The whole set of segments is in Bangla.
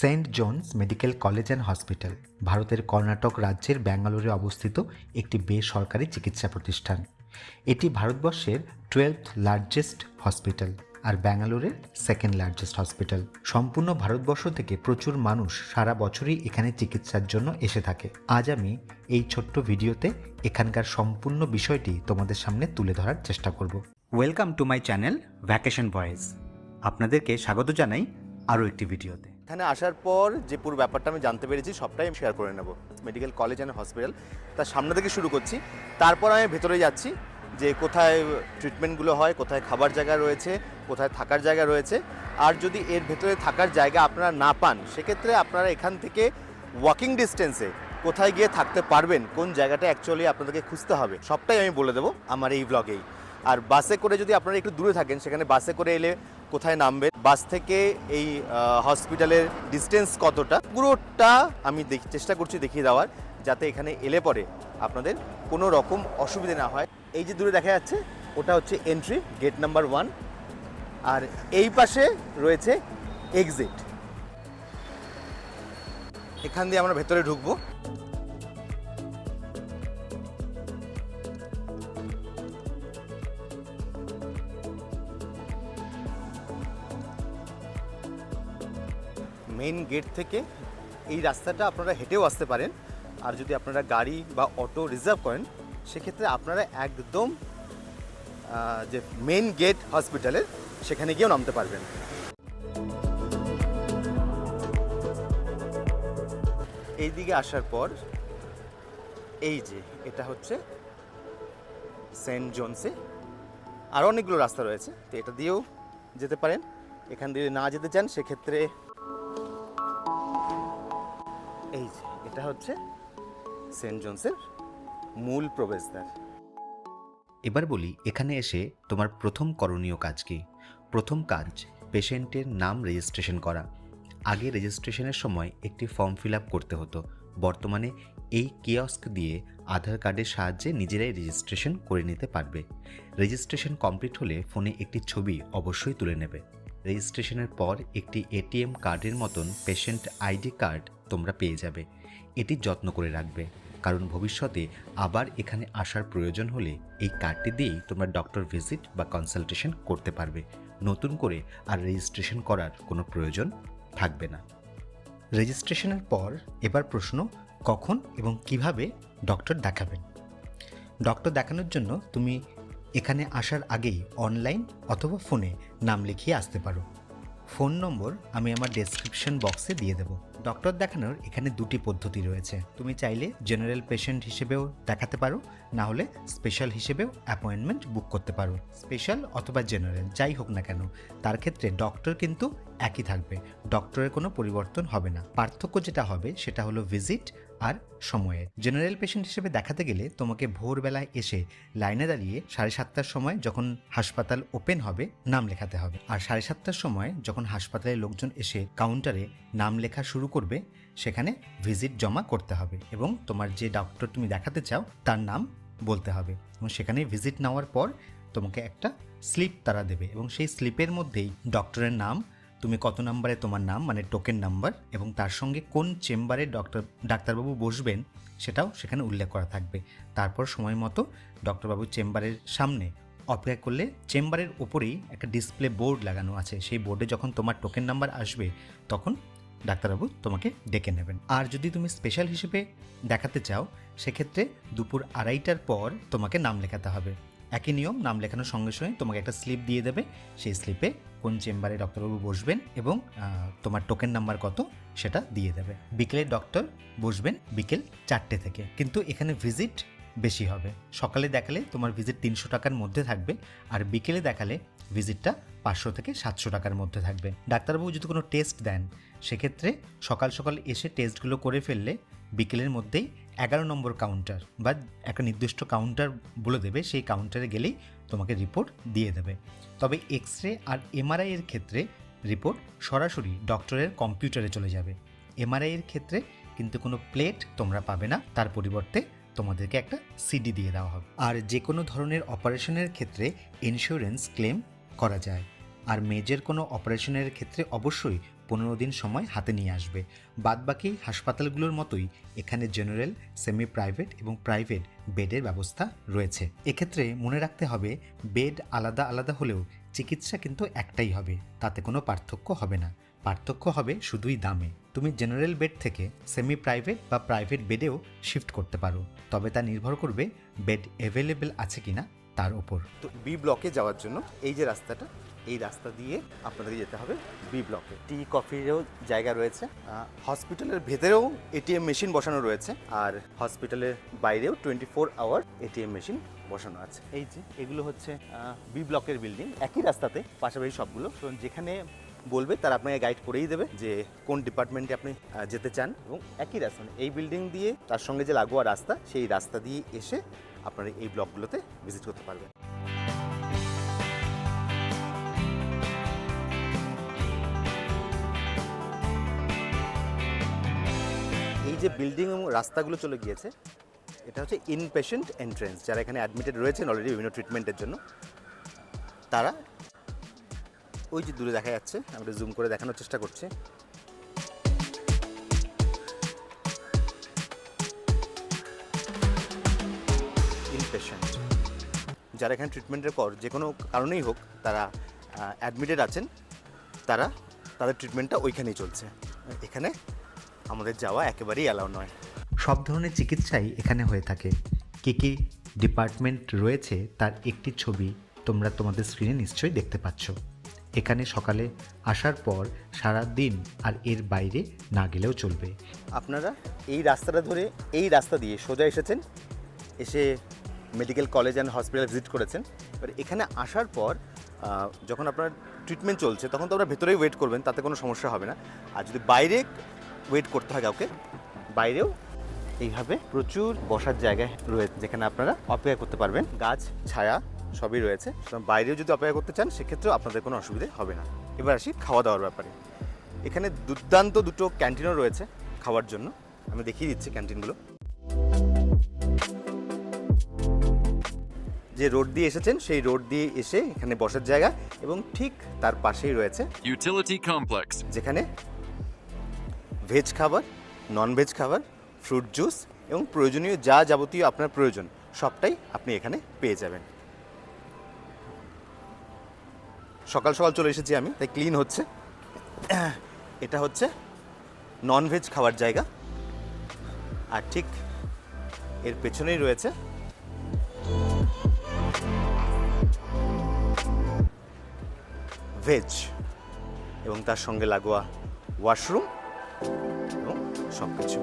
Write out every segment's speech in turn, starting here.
Saint John's medical college and hospital, ভারতের কর্ণাটক রাজ্যের ব্যাঙ্গালোরে অবস্থিত একটি বেসরকারি চিকিৎসা প্রতিষ্ঠান। এটি ভারতবর্ষের টুয়েলভ লার্জেস্ট হসপিটাল আর ব্যাঙ্গালোরের সেকেন্ড লার্জেস্ট হসপিটাল সম্পূর্ণ ভারতবর্ষ থেকে প্রচুর মানুষ সারা বছরই এখানে চিকিৎসার জন্য এসে থাকে। আজ আমি এই ছোট্ট ভিডিওতে এখানকার সম্পূর্ণ বিষয়টি তোমাদের সামনে তুলে ধরার চেষ্টা করব। Welcome to my channel vacation voice আপনাদেরকে স্বাগত জানাই আরও একটি ভিডিওতে। এখানে আসার পর যে পুরো ব্যাপারটা আমি জানতে পেরেছি, সবটাই আমি শেয়ার করে নেব। মেডিকেল কলেজ অ্যান্ড হসপিটাল তার সামনে থেকে শুরু করছি। তারপর আমি ভেতরে যাচ্ছি যে কোথায় ট্রিটমেন্টগুলো হয়, কোথায় খাবার জায়গা রয়েছে, কোথায় থাকার জায়গা রয়েছে। আর যদি এর ভেতরে থাকার জায়গা আপনারা না পান, সেক্ষেত্রে আপনারা এখান থেকে ওয়াকিং ডিস্টেন্সে কোথায় গিয়ে থাকতে পারবেন, কোন জায়গাটা অ্যাকচুয়ালি আপনাদেরকে খুঁজতে হবে, সবটাই আমি বলে দেবো আমার এই ব্লগেই আর বাসে করে যদি আপনারা একটু দূরে থাকেন, সেখানে বাসে করে এলে কোথায় নামবে, বাস থেকে এই হসপিটালের ডিস্টেন্স কতটা? পুরোটা আমি দেখি, চেষ্টা করছি দেখিয়ে দেওয়ার, যাতে এখানে এলে পরে আপনাদের কোনো রকম অসুবিধে না হয়। এই যে দূরে দেখা যাচ্ছে, ওটা হচ্ছে এন্ট্রি গেট নাম্বার ওয়ান আর এই পাশে রয়েছে এক্সিট এখান দিয়ে আমরা ভেতরে ঢুকবো। মেইন গেট থেকে এই রাস্তাটা আপনারা হেঁটেও আসতে পারেন। আর যদি আপনারা গাড়ি বা অটো রিজার্ভ করেন, সেক্ষেত্রে আপনারা একদম যে মেইন গেট হসপিটালের সেখানে গিয়েও নামতে পারবেন। এই দিকে আসার পর, এই যে এটা হচ্ছে সেন্ট জোনসে আরও অনেকগুলো রাস্তা রয়েছে। তো এটা দিয়েও যেতে পারেন। এখান দিয়ে না যেতে চান, সেক্ষেত্রে এই যে, এটা হচ্ছে সেন্ট জোনসের মূল প্রবেশদ্বার। এবার বলি, এখানে এসে তোমার প্রথম করণীয় কাজ কি? প্রথম কাজ, পেশেন্টের নাম রেজিস্ট্রেশন করা। আগে রেজিস্ট্রেশনের সময় একটি ফর্ম ফিল আপ করতে হতো। বর্তমানে এই কিয়স্ক দিয়ে আধার কার্ডের সাহায্যে নিজেরাই রেজিস্ট্রেশন করে নিতে পারবে। রেজিস্ট্রেশন কমপ্লিট হলে ফোনে একটি ছবি অবশ্যই তুলে নেবে। রেজিস্ট্রেশনের পর একটি এটিএম কার্ডের মতন পেশেন্ট আইডি কার্ড তোমরা পেয়ে যাবে। এটি যত্ন করে রাখবে। কারণ ভবিষ্যতে আবার এখানে আসার প্রয়োজন হলে এই কার্ডটি দিয়েই তোমরা ডক্টর ভিজিট বা কনসালটেশন করতে পারবে। নতুন করে আর রেজিস্ট্রেশন করার কোনো প্রয়োজন থাকবে না। রেজিস্ট্রেশনের পর এবার প্রশ্ন, কখন এবং কীভাবে ডক্টর দেখাবেন? ডক্টর দেখানোর জন্য তুমি এখানে আসার আগেই অনলাইন অথবা ফোনে নাম লিখিয়ে আসতে পারো। ফোন নম্বর আমি আমার ডেসক্রিপশন বক্সে দিয়ে দেবো। ডক্টর দেখানোর এখানে দুটি পদ্ধতি রয়েছে। তুমি চাইলে জেনারেল পেশেন্ট হিসেবেও দেখাতে পারো, না হলে স্পেশাল হিসেবেও অ্যাপয়েন্টমেন্ট বুক করতে পারো। স্পেশাল অথবা জেনারেল যাই হোক না কেন, তার ক্ষেত্রে ডক্টর কিন্তু একই থাকবে। ডক্টরের কোনো পরিবর্তন হবে না। পার্থক্য যেটা হবে সেটা হলো ভিজিট আর সময়ের। জেনারেল পেশেন্ট হিসেবে দেখাতে গেলে তোমাকে ভোরবেলায় এসে লাইনে দাঁড়িয়ে সাড়ে সাতটার সময় যখন হাসপাতাল ওপেন হবে, নাম লেখাতে হবে। আর সাড়ে সাতটার সময় যখন হাসপাতালের লোকজন এসে কাউন্টারে নাম লেখা শুরু করবে, সেখানে ভিজিট জমা করতে হবে এবং তোমার যে ডক্টর তুমি দেখাতে চাও, তার নাম বলতে হবে। এবং সেখানে ভিজিট নেওয়ার পর তোমাকে একটা স্লিপ তারা দেবে এবং সেই স্লিপের মধ্যেই ডক্টরের নাম তুমি কত নাম্বারে তোমার নাম মানে টোকেন নাম্বার এবং তার সঙ্গে কোন চেম্বারে ডক্টর ডাক্তারবাবু বসবেন সেটাও সেখানে উল্লেখ করা থাকবে। তারপর সময় মতো ডক্টরবাবু চেম্বারের সামনে অপেক্ষা করলে চেম্বারের ওপরেই একটা ডিসপ্লে বোর্ড লাগানো আছে। সেই বোর্ডে যখন তোমার টোকেন নাম্বার আসবে, তখন ডাক্তারবাবু তোমাকে ডেকে নেবেন। আর যদি তুমি স্পেশাল হিসেবে দেখাতে চাও, সেক্ষেত্রে দুপুর আড়াইটার পর তোমাকে নাম লেখাতে হবে। একই নিয়ম, নাম লেখানোর সঙ্গে সঙ্গে তোমাকে একটা স্লিপ দিয়ে দেবে। সেই স্লিপে কোন চেম্বারে ডক্টরবাবু বসবেন এবং তোমার টোকেন নাম্বার কত সেটা দিয়ে দেবে। বিকেলে ডক্টর বসবেন বিকেল চারটে থেকে। কিন্তু এখানে ভিজিট বেশি হবে। সকালে দেখালে তোমার ভিজিট তিনশো টাকার মধ্যে থাকবে আর বিকেলে দেখালে ভিজিটটা পাঁচশো থেকে সাতশো টাকার মধ্যে থাকবে। ডাক্তারবাবু যদি কোনো টেস্ট দেন, সেক্ষেত্রে সকাল সকাল এসে টেস্টগুলো করে ফেললে বিকেলের মধ্যেই এগারো নম্বর কাউন্টার বা একটা নির্দিষ্ট কাউন্টার বলে দেবে, সেই কাউন্টারে গেলেই তোমাকে রিপোর্ট দিয়ে দেবে। তবে এক্স রে আর এমআরআই এর ক্ষেত্রে রিপোর্ট সরাসরি ডক্টরের কম্পিউটারে চলে যাবে। এমআরআই এর ক্ষেত্রে কিন্তু কোনো প্লেট তোমরা পাবে না, তার পরিবর্তে তোমাদেরকে একটা সিডি দিয়ে দেওয়া হবে। আর যে কোনো ধরনের অপারেশনের ক্ষেত্রে ইন্স্যুরেন্স ক্লেম করা যায়। আর মেজের কোনো অপারেশনের ক্ষেত্রে অবশ্যই পনেরো দিন সময় হাতে নিয়ে আসবে। বাদবাকি হাসপাতালগুলোর মতোই এখানে জেনারেল সেমি প্রাইভেট এবং প্রাইভেট বেডের ব্যবস্থা রয়েছে। এক্ষেত্রে মনে রাখতে হবে, বেড আলাদা আলাদা হলেও চিকিৎসা কিন্তু একটাই হবে, তাতে কোনো পার্থক্য হবে না। পার্থক্য হবে শুধুই দামে। তুমি জেনারেল বেড থেকে সেমি প্রাইভেট বা প্রাইভেট বেডেও শিফট করতে পারো, তবে তা নির্ভর করবে বেড অ্যাভেলেবেল আছে কিনা তার ওপর। তো বি ব্লকে যাওয়ার জন্য এই যে রাস্তাটা এই রাস্তা দিয়ে আপনাদেরকে যেতে হবে বি ব্লকে। টি কফিরও জায়গা রয়েছে। হসপিটালের ভেতরেও এটিএম মেশিন বসানো রয়েছে আর হসপিটালের বাইরেও twenty four hour ATM machine বসানো আছে। এই যে, এগুলো হচ্ছে বি ব্লকের বিল্ডিং। একই রাস্তাতে পাশাপাশি সবগুলো। তো যেখানে বলবে তারা আপনাকে গাইড করেই দেবে যে কোন ডিপার্টমেন্টে আপনি যেতে চান এবং একই রাস্তা। মানে এই বিল্ডিং দিয়ে তার সঙ্গে যে লাগোয়া রাস্তা, সেই রাস্তা দিয়ে এসে আপনারা এই ব্লকগুলোতে ভিজিট করতে পারবেন। যে বিল্ডিং এবং রাস্তাগুলো চলে গিয়েছে, এটা হচ্ছে ইনপেশেন্ট এন্ট্রেন্স যারা এখানে অ্যাডমিটেড রয়েছেন অলরেডি বিভিন্ন ট্রিটমেন্টের জন্য। তারা ওই যে দূরে দেখা যাচ্ছে আমরা জুম করে দেখানোর চেষ্টা করছি। ইনপেশেন্ট যারা এখানে ট্রিটমেন্টের পর, যে কোনো কারণেই হোক, তারা অ্যাডমিটেড আছেন, তারা তাদের ট্রিটমেন্টটা ওইখানেই চলছে। এখানে আমাদের যাওয়া একেবারেই অ্যালাউ নয়। সব ধরনের চিকিৎসাই এখানে হয়ে থাকে। কী কী ডিপার্টমেন্ট রয়েছে তার একটি ছবি তোমরা তোমাদের স্ক্রিনে নিশ্চয়ই দেখতে পাচ্ছ। এখানে সকালে আসার পর সারা দিন আর এর বাইরে না গেলেও চলবে। আপনারা এই রাস্তাটা ধরে এই রাস্তা দিয়ে সোজা এসেছেন এসে medical college and hospital visit করেছেন। এবার এখানে আসার পর যখন আপনার ট্রিটমেন্ট চলছে তখন তো আপনারা ভেতরেই ওয়েট করবেন তাতে কোনো সমস্যা হবে না। আর যদি বাইরে ওয়েট করতে হয় কাউকে। বাইরেও এইভাবে প্রচুর বসার জায়গায় রয়েছে যেখানে আপনারা অপেক্ষা করতে পারবেন। গাছ ছায়া সবই রয়েছে। সুতরাং বাইরেও যদি অপেক্ষা করতে চান সেক্ষেত্রেও আপনাদের কোনো অসুবিধে হবে না। এবার আসি খাওয়া দাওয়ার ব্যাপারে। এখানে দুর্দান্ত দুটো ক্যান্টিনও রয়েছে খাওয়ার জন্য। আমি দেখিয়ে দিচ্ছি ক্যান্টিনগুলো। যে রোড দিয়ে এসেছেন সেই রোড দিয়ে এসে এখানে বসার জায়গা এবং ঠিক তার পাশেই রয়েছে Utility Complex. যেখানে ভেজ খাবার নন ভেজ খাবার ফ্রুট জুস এবং প্রয়োজনীয় যা যাবতীয় আপনার প্রয়োজন, সবটাই আপনি এখানে পেয়ে যাবেন। সকাল সকাল চলে এসেছি আমি, তাই ক্লিন হচ্ছে। এটা হচ্ছে নন ভেজ খাওয়ার জায়গা। আর ঠিক এর পেছনেই রয়েছে ভেজ এবং তার সঙ্গে লাগোয়া ওয়াশরুম এবং সব কিছু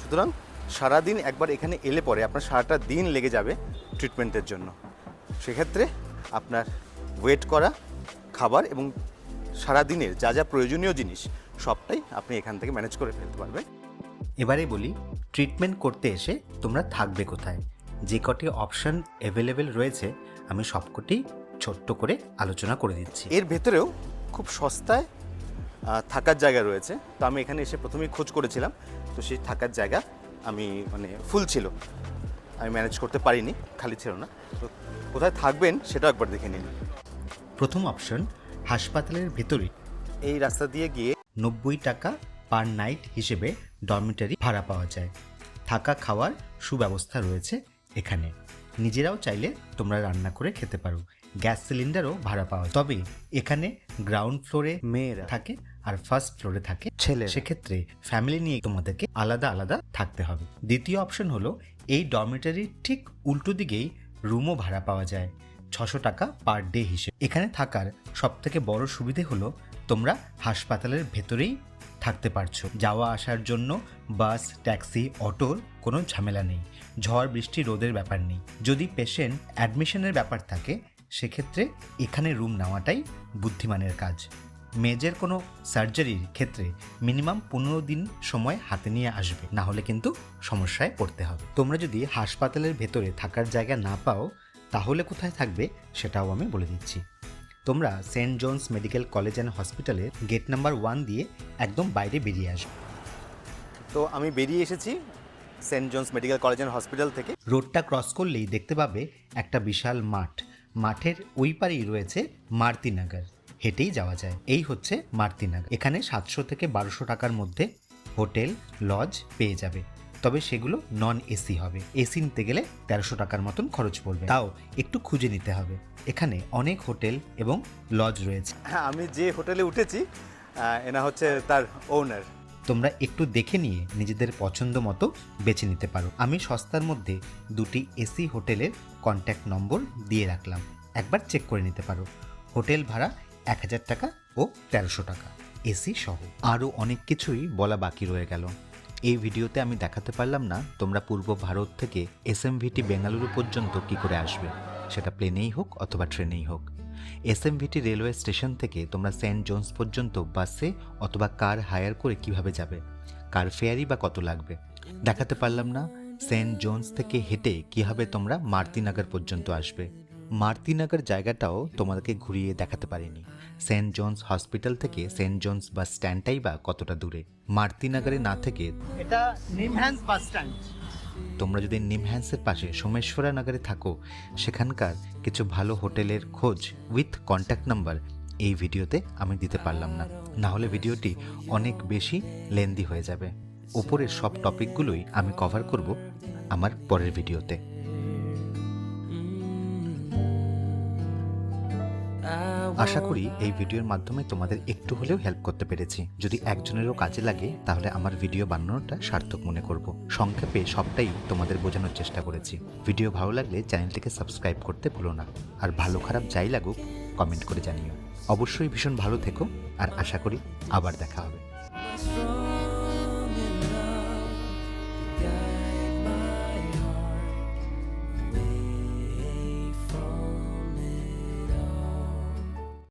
সুতরাং সারাদিন একবার এখানে এলে পরে আপনার সারাটা দিন লেগে যাবে ট্রিটমেন্টের জন্য। সেক্ষেত্রে আপনার ওয়েট করা, খাবার এবং সারাদিনের যা যা প্রয়োজনীয় জিনিস, সবটাই আপনি এখান থেকে ম্যানেজ করে ফেলতে পারবেন। এবারে বলি ট্রিটমেন্ট করতে এসে তোমরা থাকবে কোথায়? যে কটি অপশন অ্যাভেলেবেল রয়েছে আমি সবকটি ছোট্ট করে আলোচনা করে দিচ্ছি এর ভেতরেও খুব সস্তায় থাকার জায়গা রয়েছে। তো আমি এখানে এসে প্রথমেই খোঁজ করেছিলাম তো সেই থাকার জায়গা আমি মানে ফুল ছিল। আমি ম্যানেজ করতে পারিনি খালি ছিল না। তো কোথায় থাকবেন সেটাও একবার দেখে নিন। প্রথম অপশন হাসপাতালের ভেতরে। এই রাস্তা দিয়ে গিয়ে নব্বই টাকা পার নাইট হিসেবে ডরমিটারি ভাড়া পাওয়া যায়। থাকা খাওয়ার সুব্যবস্থা রয়েছে। এখানে। নিজেরাও চাইলে তোমরা রান্না করে খেতে পারো। গ্যাস সিলিন্ডারও ভাড়া পাওয়া যায়। তবে এখানে গ্রাউন্ড ফ্লোরে মেয়েরা থাকে আর ফার্স্ট ফ্লোরে থাকে ছেলে সেক্ষেত্রে ফ্যামিলি নিয়ে তোমাদেরকে আলাদা আলাদা থাকতে হবে। দ্বিতীয় অপশন হলো এই ডরমিটারির ঠিক উল্টো দিকেই রুমও ভাড়া পাওয়া যায় ছশো টাকা পার ডে হিসেবে। এখানে থাকার সব থেকে বড় সুবিধে হলো তোমরা হাসপাতালের ভেতরেই থাকতে পারছ। যাওয়া আসার জন্য বাস ট্যাক্সি অটোর কোনো ঝামেলা নেই। ঝড়, বৃষ্টি, রোদের ব্যাপার নেই। যদি পেশেন্ট অ্যাডমিশনের ব্যাপার থাকে, সেক্ষেত্রে এখানে রুম নেওয়াটাই বুদ্ধিমানের কাজ। মেজের কোনো সার্জারির ক্ষেত্রে মিনিমাম পনেরো দিন সময় হাতে নিয়ে আসবে। না হলে কিন্তু সমস্যায় পড়তে হবে। তোমরা যদি হাসপাতালের ভেতরে থাকার জায়গা না পাও, তাহলে কোথায় থাকবে সেটাও আমি বলে দিচ্ছি। তোমরা saint Johns medical college and হসপিটালের গেট নাম্বার ওয়ান দিয়ে একদম বাইরে বেরিয়ে আসবে। তো আমি বেরিয়ে এসেছি। Saint Johns medical college and hospital থেকে। রোডটা ক্রস করলেই দেখতে পাবে একটা বিশাল মাঠ। মাঠের ওই পারেই রয়েছে মারতিনগর হেঁটেই যাওয়া যায়। এই হচ্ছে মারতিনগর এখানে সাতশো থেকে বারোশো টাকার মধ্যে হোটেল লজ পেয়ে যাবে। তবে সেগুলো নন এসি হবে। এসি নিতে গেলে তেরোশো টাকার মতন খরচ পড়বে। তাও একটু খুঁজে নিতে হবে। এখানে অনেক হোটেল এবং লজ রয়েছে। হ্যাঁ আমি যে হোটেলে উঠেছি এনা হচ্ছে তার ওনার তোমরা একটু দেখে নিয়ে নিজেদের পছন্দ মতো বেছে নিতে পারো। আমি সস্তার মধ্যে দুটি এসি হোটেলের কন্ট্যাক্ট নম্বর দিয়ে রাখলাম। একবার চেক করে নিতে পারো। হোটেল ভাড়া এক হাজার টাকা ও তেরোশো টাকা। এসি সহ। আরও অনেক কিছুই বলা বাকি রয়ে গেল। এই ভিডিওতে আমি দেখাতে পারলাম না তোমরা পূর্ব ভারত থেকে এসএমভিটি বেঙ্গালুরু পর্যন্ত কি করে আসবে। সেটা প্লেনেই হোক অথবা ট্রেনেই হোক। এসএমভিটি রেলওয়ে স্টেশন থেকে তোমরা সেন্ট জোন্স পর্যন্ত বাসে অথবা কার হায়ার করে কীভাবে যাবে? কার ফেয়ারি বা কত লাগবে? দেখাতে পারলাম না। সেন্ট জোন্স থেকে হেঁটে কীভাবে তোমরা মারতিনগর পর্যন্ত আসবে? মারতিনগর জায়গাটাও তোমাদেরকে ঘুরিয়ে দেখাতে পারিনি। সেন্ট জোন্স হসপিটাল থেকে সেন্ট জোন্স বাস স্ট্যান্ডটাই বা কতটা দূরে? মারতিনগরে না থেকে এটা নিমহ্যান্স বাস স্ট্যান্ড তোমরা যদি নিমহ্যান্সের পাশে সোমেশ্বরা নগরে থাকো, সেখানকার কিছু ভালো হোটেলের খোঁজ উইথ কন্ট্যাক্ট নাম্বার এই ভিডিওতে আমি দিতে পারলাম না। না হলে ভিডিওটি অনেক বেশি লেন্দি হয়ে যাবে। ওপরের সব টপিকগুলোই আমি কভার করব আমার পরের ভিডিওতে। আশা করি এই ভিডিওর মাধ্যমে তোমাদের একটু হলেও হেল্প করতে পেরেছি। যদি একজনেরও কাজে লাগে, তাহলে আমার ভিডিও বানানোটা সার্থক মনে করব। সংক্ষেপে সবটাই তোমাদের বোঝানোর চেষ্টা করেছি। ভিডিও ভালো লাগলে চ্যানেলটিকে সাবস্ক্রাইব করতে ভুলো না। আর ভালো খারাপ যাই লাগুক কমেন্ট করে জানিও। অবশ্যই ভীষণ ভালো থেকো, আর আশা করি আবার দেখা হবে।